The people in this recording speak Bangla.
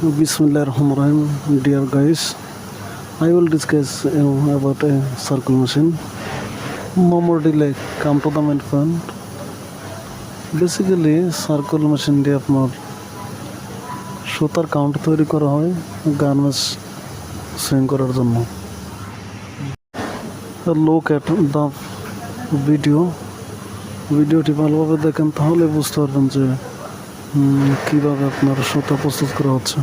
Bismillah ar-Rahman ar-Rahim. Dear guys, I will discuss you know, about a circle machine. More delay, come to the main point. Basically circle machine দিয়ে আপনার সুতার কাউন্ট তৈরি করা হয় গার্মেন্টস সুইং করার জন্য লোক অ্যাট দ্য ভিডিও ভিডিওটি ভালোভাবে দেখেন তাহলে বুঝতে পারবেন যে কীভাবে আপনার সুতা প্রস্তুত করা হচ্ছে?